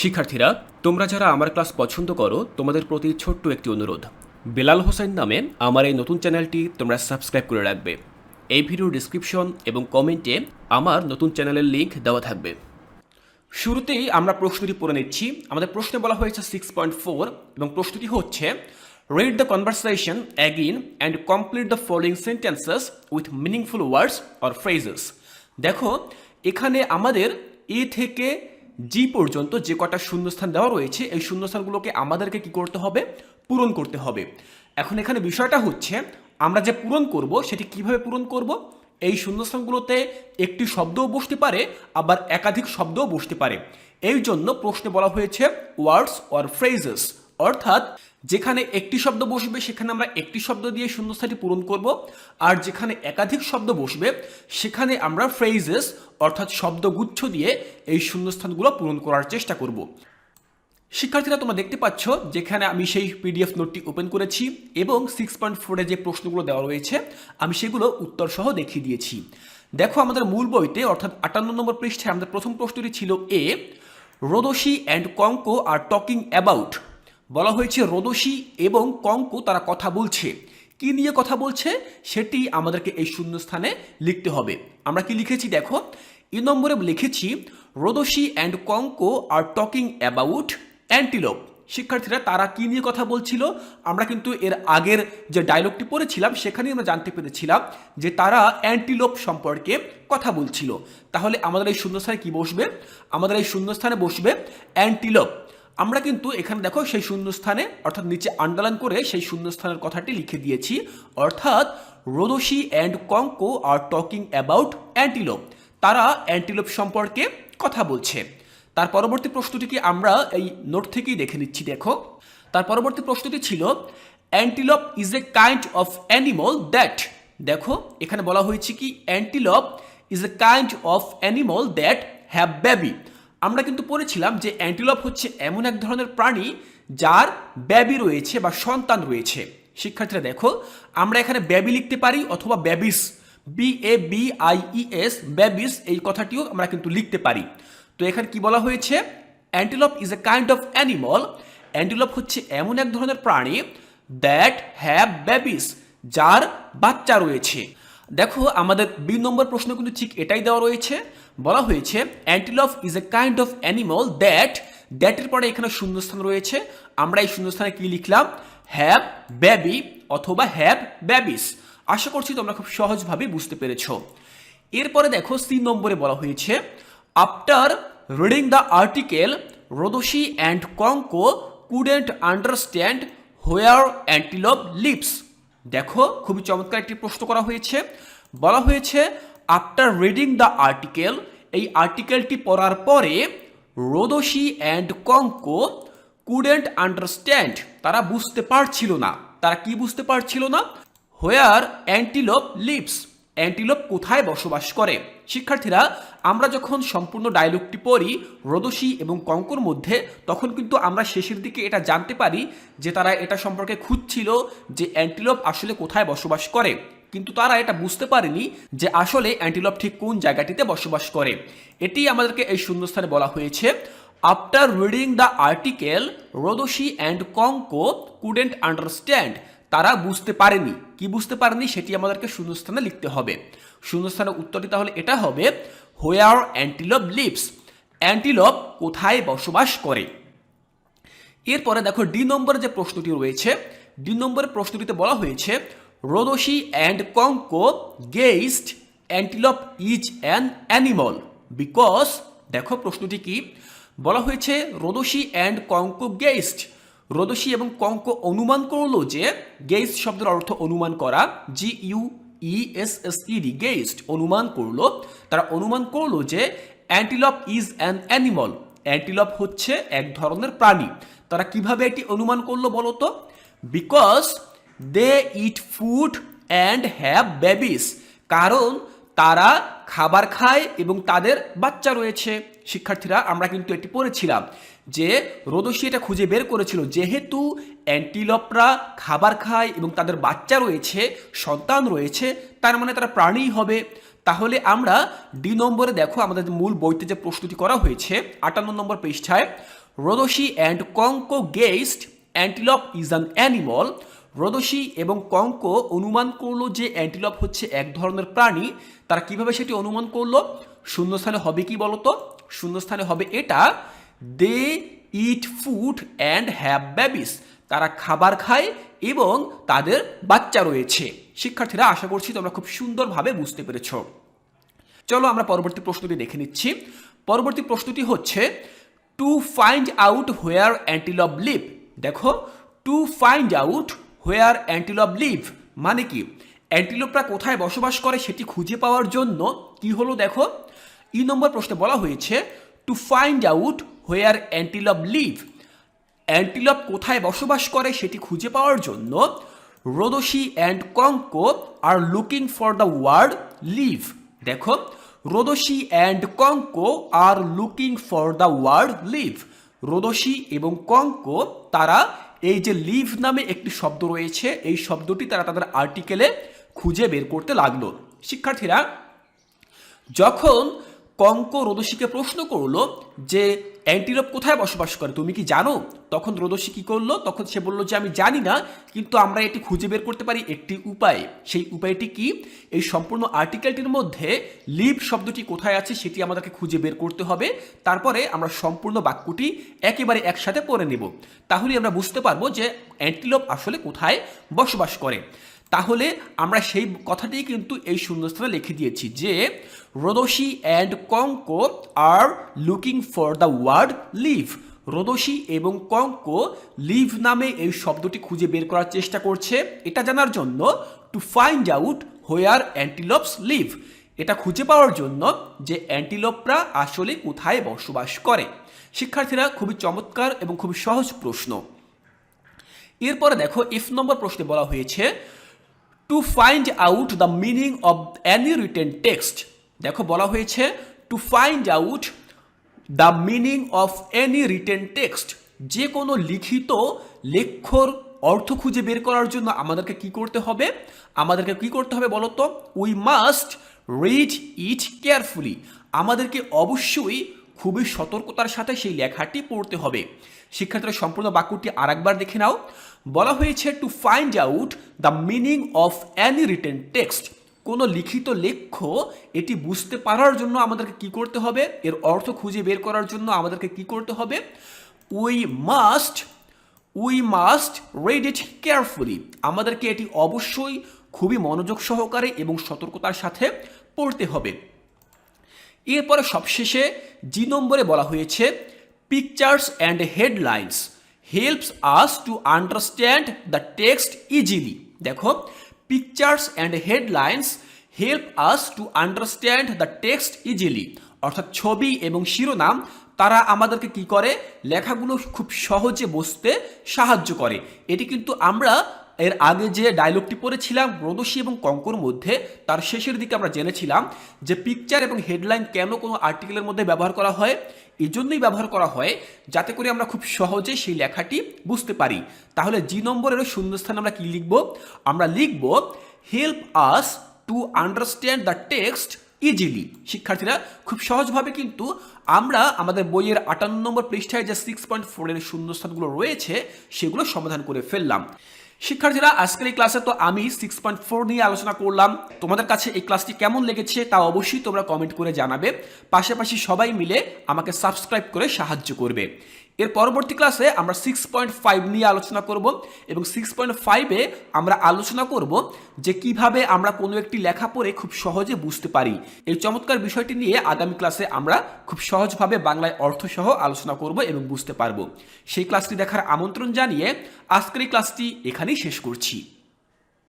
শিক্ষার্থীরা, তোমরা যারা আমার ক্লাস পছন্দ করো, তোমাদের প্রতি ছোট্ট একটি অনুরোধ। বেলাল হোসেন নামে আমার এই নতুন চ্যানেলটি তোমরা সাবস্ক্রাইব করে রাখবে। এই ভিডিওর ডিসক্রিপশন এবং কমেন্টে আমার নতুন চ্যানেলের লিঙ্ক দেওয়া থাকবে। শুরুতেই আমরা প্রশ্নটি পড়ে নিচ্ছি। আমাদের প্রশ্নে বলা হয়েছে সিক্স পয়েন্ট ফোর এবং প্রশ্নটি হচ্ছে read the conversation again and complete the following sentences with meaningful words or phrases দেখো, এখানে আমাদের এ থেকে জি পর্যন্ত যে কটা শূন্যস্থান দেওয়া রয়েছে, এই শূন্যস্থানগুলোকে আমাদেরকে কি করতে হবে? পূরণ করতে হবে। এখন এখানে বিষয়টা হচ্ছে, আমরা যে পূরণ করব, সেটি কীভাবে পূরণ করব? এই শূন্যস্থানগুলোতে একটি শব্দও বসতে পারে, আবার একাধিক শব্দও বসতে পারে। এই জন্য প্রশ্নে বলা হয়েছে ওয়ার্ডস অর ফ্রেজেস অর্থাৎ যেখানে একটি শব্দ বসবে, সেখানে আমরা একটি শব্দ দিয়ে শূন্যস্থানটি পূরণ করব। আর যেখানে একাধিক শব্দ বসবে, সেখানে আমরা ফ্রেজেস অর্থাৎ শব্দগুচ্ছ দিয়ে এই শূন্যস্থানগুলো পূরণ করার চেষ্টা করব। শিক্ষার্থীরা, তোমরা দেখতে পাচ্ছ যেখানে আমি সেই পিডিএফ নোটটি ওপেন করেছি এবং সিক্স পয়েন্ট ফোরে যে প্রশ্নগুলো দেওয়া রয়েছে, আমি সেগুলো উত্তর সহ দেখিয়ে দিয়েছি। দেখো, আমাদের মূল বইতে, অর্থাৎ আটান্ন নম্বর পৃষ্ঠায় আমাদের প্রথম প্রশ্নটি ছিল a Rodoshi and Konko are talking about বলা হয়েছে রোদসী এবং কঙ্কো তারা কথা বলছে। কি নিয়ে কথা বলছে? সেটি আমাদেরকে এই শূন্যস্থানে লিখতে হবে। আমরা কি লিখেছি? দেখো ই নম্বরে লিখেছি Rodoshi and Konko are talking about antelope শিক্ষার্থীরা, তারা কি নিয়ে কথা বলছিল? আমরা কিন্তু এর আগের যে ডায়লগটি পড়েছিলাম সেখানেই আমরা জানতে পেরেছিলাম যে তারা অ্যান্টিলোপ সম্পর্কে কথা বলছিল। তাহলে আমাদের এই শূন্যস্থানে কি বসবে? আমাদের এই শূন্যস্থানে বসবে অ্যান্টিলোপ আমরা কিন্তু এখানে দেখো সেই শূন্যস্থানে, অর্থাৎ নিচে আন্ডারলাইন করে সেই শূন্যস্থানের কথাটি লিখে দিয়েছি। অর্থাৎ Rodoshi and Konko are talking about antelope তারা অ্যান্টিলোপ সম্পর্কে কথা বলছে। তার পরবর্তী প্রশ্নটিকে আমরা এই নোট থেকেই দেখে নিচ্ছি, দেখো। তার পরবর্তী প্রশ্নটি ছিল antelope is a kind of animal that দেখো, এখানে বলা হয়েছে কি antelope is a kind of animal that have baby আমরা কিন্তু পড়েছিলাম যে অ্যান্টিলপ হচ্ছে এমন এক ধরনের প্রাণী যার ব্যাবি রয়েছে বা সন্তান রয়েছে। শিক্ষার্থীরা দেখো, আমরা এখানে ব্যাবি লিখতে পারি অথবা babies B A B I E S babies এই কথাটিও আমরা কিন্তু লিখতে পারি। তো এখানে কি বলা হয়েছে? Antelope is a kind of animal antelope হচ্ছে এমন এক ধরনের প্রাণী দ্যাট হ্যাভ বেবিস যার বাচ্চা রয়েছে। দেখো, আমাদের দুই নম্বর প্রশ্ন কিন্তু ঠিক এটাই দেওয়া রয়েছে। বলা হয়েছে antelope is a kind of animal that দ্যাটের পরে এখানে শূন্যস্থান রয়েছে। আমরা এই শূন্যস্থানে কি লিখলাম? হ্যাভ বেবি অথবা হ্যাভ ব্যাবিস আশা করছি তোমরা খুব সহজভাবে বুঝতে পেরেছ। এরপরে দেখো, সি নম্বরে বলা হয়েছে after reading the article Rodoshi and Konko couldn't understand where antelope leaps দেখো, খুবই চমৎকার একটি প্রশ্ন করা হয়েছে। বলা হয়েছে আফটার রিডিং দ্য আর্টিকেল এই আর্টিকেলটি পড়ার পরে রোদসি অ্যান্ড কঙ্কো কুডেন্ট আন্ডারস্ট্যান্ড তারা বুঝতে পারছিল না। তারা কি বুঝতে পারছিল না? হোয়ার অ্যান্টিলোপ লিপস অ্যান্টিলোপ কোথায় বসবাস করে? শিক্ষার্থীরা, আমরা যখন সম্পূর্ণ ডায়লগটি পড়ি রোদসী এবং কঙ্কর মধ্যে, তখন কিন্তু আমরা শেষের দিকে এটা জানতে পারি যে তারা এটা সম্পর্কে খুঁজছিল যে অ্যান্টিলোপ আসলে কোথায় বসবাস করে। কিন্তু তারা এটা বুঝতে পারেনি যে আসলে অ্যান্টিলোপ ঠিক কোন জায়গাটিতে বসবাস করে। এটি আমাদেরকে এই শূন্যস্থানে বলা হয়েছে after reading the article Rodoshi and Konko couldn't understand তারা বুঝতে পারেনি। কি বুঝতে পারেনি সেটি আমাদেরকে শূন্যস্থানে লিখতে হবে। শূন্যস্থানের উত্তরটি তাহলে এটা হবে হোয়ার অ্যান্টিলপ লিপস অ্যান্টিলপ কোথায় বসবাস করে? এরপরে দেখো ডি নম্বরে যে প্রশ্নটি রয়েছে ডি নম্বরের প্রশ্নটিতে বলা হয়েছে Rodoshi and Konko guessed antelope is an animal because দেখো প্রশ্নটি কি? বলা হয়েছে রোদসী অ্যান্ড কঙ্কো গেইস্ট রোদসী এবং কঙ্ক অনুমান করল যে গেইস্ট শব্দের অর্থ অনুমান করা G U E S S guessed অনুমান করল, তারা অনুমান করল যে antelope is an animal antelope হচ্ছে এক ধরনের প্রাণী। তারা কীভাবে এটি অনুমান করল বলো তো because they eat food and have babies কারণ তারা খাবার খায় এবং তাদের বাচ্চা রয়েছে। শিক্ষার্থীরা, আমরা কিন্তু এটি পড়েছিলাম যে রোদসী এটা খুঁজে বের করেছিল। যেহেতু অ্যান্টিলপরা খাবার খায় এবং তাদের বাচ্চা রয়েছে, সন্তান রয়েছে, তার মানে তারা প্রাণীই হবে। তাহলে আমরা ডি নম্বরে দেখো, আমাদের মূল বইতে যে প্রস্তুতি করা হয়েছে, আটান্ন নম্বর পৃষ্ঠায় Rodoshi and Konko guessed antelope is an animal. Rodoshi এবং কঙ্ক অনুমান করল যে অ্যান্টিলপ হচ্ছে এক ধরনের প্রাণী। তারা কীভাবে সেটি অনুমান করল? শূন্যস্থানে হবে কি বলতো? শূন্যস্থানে হবে এটা they eat food and have babies তারা খাবার খায় এবং তাদের বাচ্চা রয়েছে। শিক্ষার্থীরা, আশা করছি তোমরা খুব সুন্দরভাবে বুঝতে পেরেছ। চলো আমরা পরবর্তী প্রশ্নটি দেখে নিচ্ছি। পরবর্তী প্রশ্নটি হচ্ছে to find out where antelope live দেখো to find out where antelope live মানে কি? অ্যান্টিলোপরা কোথায় বসবাস করে সেটি খুঁজে পাওয়ার জন্য কি হলো দেখো? ই নম্বর প্রশ্নে বলা হয়েছে to find out where antelope live antelope কোথায় বসবাস করে সেটি খুঁজে পাওয়ার জন্য Rodoshi and Konko are looking for the word live দেখো Rodoshi and Konko are looking for the word live Rodoshi এবং কঙ্ক তারা এই যে লিভ নামে একটি শব্দ রয়েছে, এই শব্দটি তারা তাদের আর্টিকেলে খুঁজে বের করতে লাগল। শিক্ষার্থীরা, যখন কঙ্ক রোদসীকে প্রশ্ন করল যে অ্যান্টিলোপ কোথায় বসবাস করে? তুমি কি জানো? তখন রোদসী কী করল? তখন সে বলল যে, আমি জানি না, কিন্তু আমরা এটি খুঁজে বের করতে পারি। একটি উপায়। সেই উপায়টি কি? এই সম্পূর্ণ আর্টিকেলটির মধ্যে লিভ শব্দটি কোথায় আছে সেটি আমাদেরকে খুঁজে বের করতে হবে। তারপরে আমরা সম্পূর্ণ বাক্যটি একেবারে একসাথে পড়ে নেব। তাহলে আমরা বুঝতে পারব যে অ্যান্টিলোপ আসলে কোথায় বসবাস করে? তাহলে আমরা সেই কথাটি কিন্তু এই শূন্যস্থানে লিখে দিয়েছি যে Rodoshi and Konko are looking for the word live Rodoshi এবং কঙ্ক লিভ নামে এই শব্দটি খুঁজে বের করার চেষ্টা করছে। এটা জানার জন্য to find out where antelopes live এটা খুঁজে পাওয়ার জন্য যে অ্যান্টিলোপরা আসলে কোথায় বসবাস করে। শিক্ষার্থীরা, খুবই চমৎকার এবং খুবই সহজ প্রশ্ন। এরপরে দেখো ইফ নম্বর প্রশ্নে বলা হয়েছে to find out the meaning of any written text দেখো, বলা হয়েছে to find out the meaning of any written text যে কোনো লিখিত লেখ্যর অর্থ খুঁজে বের করার জন্য আমাদেরকে কি করতে হবে? আমাদেরকে কি করতে হবে বলতো we must read it carefully আমাদেরকে অবশ্যই খুবই সতর্কতার সাথে সেই লেখাটি পড়তে হবে। শিক্ষার্থীরা, সম্পূর্ণ বাক্যটি আরেকবার দেখে নাও। বলা হয়েছে to find out the meaning of any written text কোনো লিখিত লেখ্য, এটি বুঝতে পারার জন্য আমাদেরকে কি করতে হবে? এর অর্থ খুঁজে বের করার জন্য আমাদেরকে কি করতে হবে? We must we must read it carefully আমাদেরকে এটি অবশ্যই খুবই মনোযোগ সহকারে এবং সতর্কতার সাথে পড়তে হবে। এরপরে সবশেষে জি নম্বরে বলা হয়েছে pictures and headlines helps us to understand the text easily দেখো pictures and headlines help us to understand the text easily অর্থাৎ ছবি এবং শিরোনাম তারা আমাদেরকে কি করে লেখাগুলো খুব সহজে বুঝতে সাহায্য করে এটি কিন্তু আমরা এর আগে যে ডায়লগটি পড়েছিলাম, রোদসী এবং কঙ্কর মধ্যে, তার শেষের দিকে আমরা জেনেছিলাম যে পিকচার এবং হেডলাইন কেন কোনো আর্টিকেলের মধ্যে ব্যবহার করা হয়, এই জন্যই ব্যবহার করা হয়, যাতে করে আমরা খুব সহজে সেই লেখাটি বুঝতে পারি। তাহলে জি নম্বরের শূন্যস্থানে আমরা কি লিখব? আমরা লিখব help us to understand the text easily শিক্ষার্থীরা, খুব সহজভাবে কিন্তু আমরা আমাদের বইয়ের আটান্ন নম্বর পৃষ্ঠায় যে সিক্স পয়েন্ট ফোরের শূন্যস্থানগুলো রয়েছে, সেগুলো সমাধান করে ফেললাম। শিক্ষার্থীরা, আজকের এই ক্লাসে তো আমি সিক্স পয়েন্ট ফোর নিয়ে আলোচনা করলাম। তোমাদের কাছে এই ক্লাসটি কেমন লেগেছে তা অবশ্যই তোমরা কমেন্ট করে জানাবে। পাশাপাশি সবাই মিলে আমাকে সাবস্ক্রাইব করে সাহায্য করবে। এর পরবর্তী ক্লাসে আমরা সিক্স পয়েন্ট ফাইভ নিয়ে আলোচনা করব এবং সিক্স পয়েন্ট ফাইভে আমরা আলোচনা করব যে কীভাবে আমরা কোনো একটি লেখা পড়ে খুব সহজে বুঝতে পারি। এই চমৎকার বিষয়টি নিয়ে আগামী ক্লাসে আমরা খুব সহজভাবে বাংলায় অর্থসহ আলোচনা করব এবং বুঝতে পারব। সেই ক্লাসটি দেখার আমন্ত্রণ জানিয়ে আজকের এই ক্লাসটি এখানেই শেষ করছি।